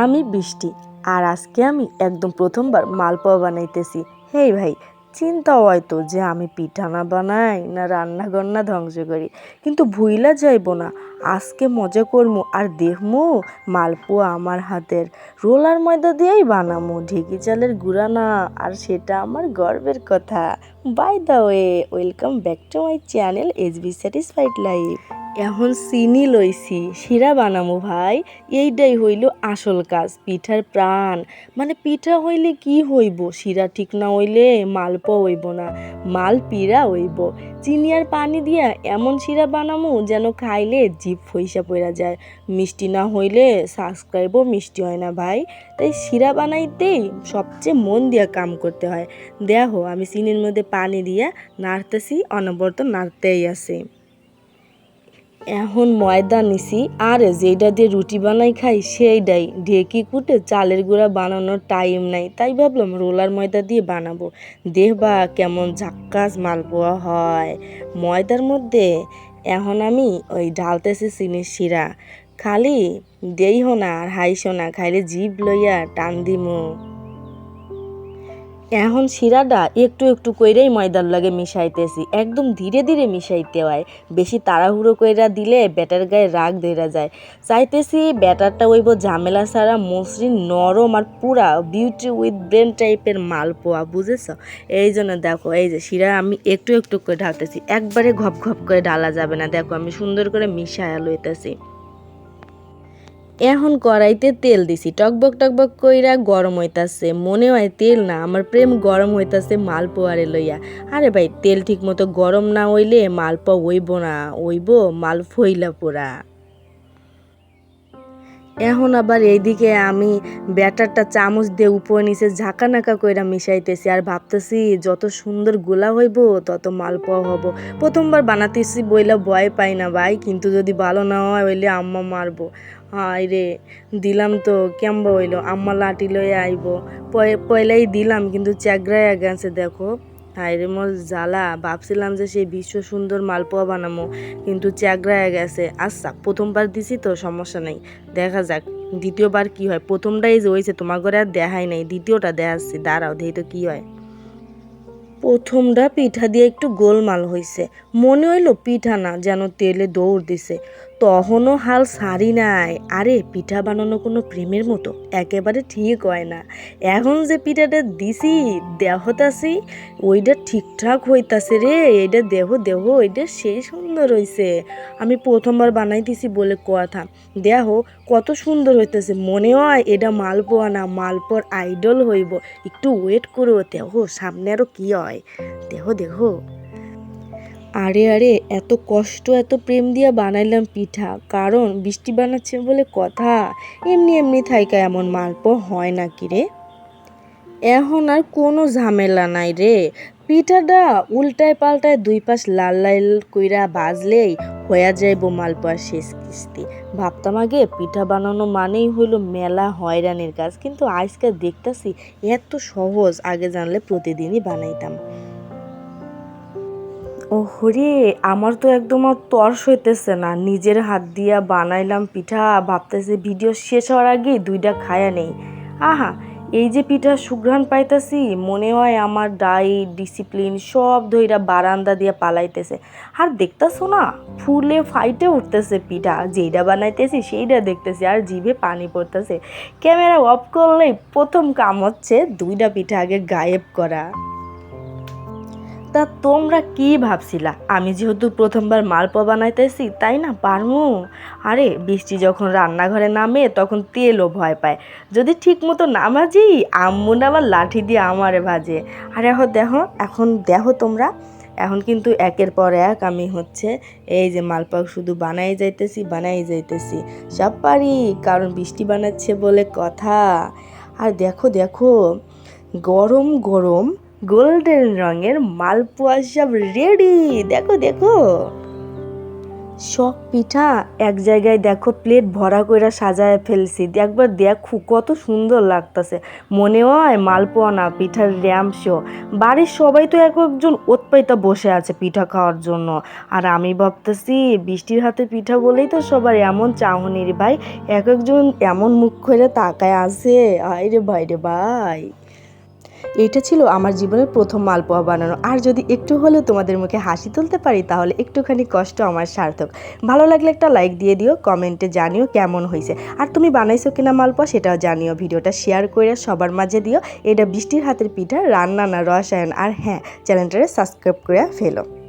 আমি বৃষ্টি, আর আজকে আমি একদম প্রথমবার মালপোয়া বানাইতেছি। হেই ভাই চিন্তা হয়তো যে আমি পিঠা না বানাই না রান্না গন্না ধ্বংস করি। কিন্তু ভুইলা যাইব না, আজকে মজা করমু আর দেখমু মালপোয়া আমার হাতের। রোলার ময়দা দিয়েই বানামু, ঢেকি চালের গুঁড়া না, আর সেটা আমার গর্বের কথা। By the way welcome back to my channel S B satisfied life এখন চিনি লইছি। শিরা বানামু ভাই। এইটাই হইল আসল কাজ, পিঠার প্রাণ। মানে পিঠা হইলে কি হইব? শিরা ঠিক না হইলে মালপো হইব না, মাল পিড়া হইব। চিনি আর পানি দিয়া এমন শিরা বানামু যেন খাইলে জিভ ফইসা পড়া যায়। মিষ্টি না হইলে সাবস্ক্রাইবও মিষ্টি হয় না ভাই। তাই শিরা বানাইতেই সবচেয়ে মন দিয়া কাম করতে হয়। দেখো, আমি চিনির মধ্যে পানি দিয়া নাড়তেছি, অনবরত নাড়তেই আছে। এখন ময়দা নিছি, আর যেইটা দিয়ে রুটি বানাই খাই, সেইটাই। ঢেকি কুটে চালের গুঁড়া বানানোর টাইম নাই। তাই ভাবলাম রোলার ময়দা দিয়ে বানাবো। দেখবা কেমন ঝাক্কাস মালপোয়া হয়। ময়দার মধ্যে এখন আমি ওই ঢালতেছি চিনির শিরা। খালি দেইহো না আর হাইসো না, খাইলে জিভ লইয়া টান দিমু। এখন শিরাটা একটু একটু কইরেই ময়দার লাগে মিশাইতেছি। একদম ধীরে ধীরে মিশাইতে হয়। বেশি তাড়াহুড়ো কইরা দিলে ব্যাটার গায়ে রাগ ধরে যায়। চাইতেছি ব্যাটারটা ওইব ঝামেলা ছাড়া মসৃণ, নরম আর পুরা বিউটি উইথ ব্রেন টাইপের মালপোয়া বুঝেছ? এই জন্য দেখো, এই যে শিরা আমি একটু একটু করে ঢালতেছি। একবারে ঘপ ঘপ করে ঢালা যাবে না। দেখো আমি সুন্দর করে মিশায়া লইতেছি। এখন কড়াইতে তেল দিছি। টকবক টকবক কইরা গরম হইতাছে। মনে হয় তেল না, আমার প্রেম গরম হইতাছে মালপোয়ারে লইয়া। আরে ভাই, তেল ঠিক মতো গরম না হইলে মালপোয়া হইব না, হইব মাল ফইলা পোড়া এখন আবার এইদিকে আমি ব্যাটারটা চামচ দিয়ে উপরে নিচে ঝাঁকা নাকা কইরা মিশাইতেছি আর ভাবতেছি যত সুন্দর গোলা হইব, তত মালপোয়া হব। প্রথমবার বানাতেছি বইলা ভয় পাই না ভাই, কিন্তু যদি ভালো না হয় হইলে আম্মা মারবো। হাই রে, দিলাম তো, কেমবা হইল? আম্মা লাঠি লয়ে আইব। পয়লাই দিলাম, কিন্তু চ্যাগড়ায় গেছে দেখো। রে জ্বালা, ভাবছিলাম যে সেই বিশ্ব সুন্দর মালপোয়া বানামো, কিন্তু চ্যাগড়ায় গেছে। আচ্ছা প্রথমবার দিছি তো, সমস্যা নেই। দেখা যাক, দ্বিতীয়বার কি হয়? প্রথমটাই যে হয়েছে তোমার ঘরে আর দেখাই নাই। দ্বিতীয়টা দেখাচ্ছি, দাঁড়াও, দেখি তো কি হয়। প্রথমটা পিঠা দিয়ে একটু গোলমাল হয়েছে মনে হইল পিঠা না, যেন তেলে দৌড় দিছে। তখনও হাল সারি নাই। আরে, পিঠা বানানো কোনো প্রেমের মতো? একেবারে ঠিক হয় না। এখন যে পিঠাটা দিছি দেহতাছি ওইটা ঠিকঠাক হইতাছে রে। এইটা দেহ দেহ ওইটা সেই সুন্দর হইছে। আমি প্রথমবার বানাইতেছি বলে কথা। দেহ, কত সুন্দর হইতেছে। মনে হয় এটা মালপোয়া না মালপোর আইডল হইব। একটু ওয়েট করো, দেহ, সামনে আরও কি হয়? দেহ দেহ। আরে আরে, এত কষ্ট, এত প্রেম দিয়া বানাইলাম পিঠা। কারণ বৃষ্টি বানাচ্ছে বলে কথা। এমনি এমনি থাইকা এমন মালপো হয় না কি রে? এখন আর কোনো ঝামেলা নাই রে। পিঠাটা উল্টায় পাল্টায় দুই পাশ লাল লাল কইরা বাজলেই হইয়া যাইব মালপোয়ার শেষ কিস্তি। ভাবতাম আগে পিঠা বানানো মানেই হইল মেলা হয়রানির কাজ, কিন্তু আজকে দেখতাছি এত সহজ, আগে জানলে প্রতিদিনই বানাইতাম। ও হরে আমার তো একদম আর তর্স হইতেছে না। নিজের হাত দিয়া বানাইলাম পিঠা, ভাবতেছে ভিডিও শেষ হওয়ার আগে দুইটা খায়া নেই। আহা, এই যে পিঠা সুঘ্রাণ পাইতাছি, মনে হয় আমার ডাইট ডিসিপ্লিন সব ধইরা বারান্দা দিয়ে পালাইতেছে। আর দেখতেছো না, ফুলে ফাইটে উঠতেছে পিঠা যেইটা বানাইতেছি সেইটা দেখতেছি, আর জিভে পানি পড়তেছে। ক্যামেরা অফ করলেই প্রথম কাম হচ্ছে দুইটা পিঠা আগে গায়েব করা। তা তোমরা কি ভাবছিলা? আমি যেহেতু প্রথমবার মালপোয়া বানাইতেছি, তাই না পারমু? আরে, বৃষ্টি যখন রান্নাঘরে নামে, তখন তেলও ভয় পায়। যদি ঠিক মতো না ভাজি আম্মু না আবার লাঠি দিয়ে আমারে ভাজে। আর, এখন দেখো এখন দেখো তোমরা। এখন কিন্তু একের পর এক আমি হচ্ছে এই যে মালপোয়া শুধু বানাই যাইতেছি বানাই যাইতেছি। সব পারি, কারণ বৃষ্টি বানাচ্ছে বলে কথা। আর দেখো দেখো, গরম গরম গোল্ডেন রঙের মালপোয়া সব রেডি দেখো দেখো। সব পিঠা এক জায়গায় দেখো প্লেট ভরা কইরা সাজায় ফেলছি। একবার দেখো, কত সুন্দর লাগতাছে। মনে হয় মালপোয়া না, পিঠার র্যামস বাড়ির সবাই তো এক একজন ওতপাইতা বসে আছে পিঠা খাওয়ার জন্য। আর আমি ভাবতেছি, বৃষ্টির হাতে পিঠা বলেই তো সবার এমন চাহনির ভাই। এক একজন এমন মুখ করে তাকায় আছে। আয় রে ভাই রে ভাই। এটা ছিল আমার জীবনের প্রথম মালপোয়া বানানো। আর যদি একটু হলেও তোমাদের মুখে হাসি তুলতে পারি, তাহলে একটুখানি কষ্ট আমার সার্থক। ভালো লাগলে একটা লাইক দিয়ে দিও কমেন্টে জানিও কেমন হয়েছে। আর তুমি বানাইছো কিনা মালপোয়া সেটাও জানিও, ভিডিওটা শেয়ার করে সবার মাঝে দিও। এটা বৃষ্টির হাতের পিঠা, রান্না না রসায়ন। আর হ্যাঁ চ্যানেলটারে সাবস্ক্রাইব করে ফেলো।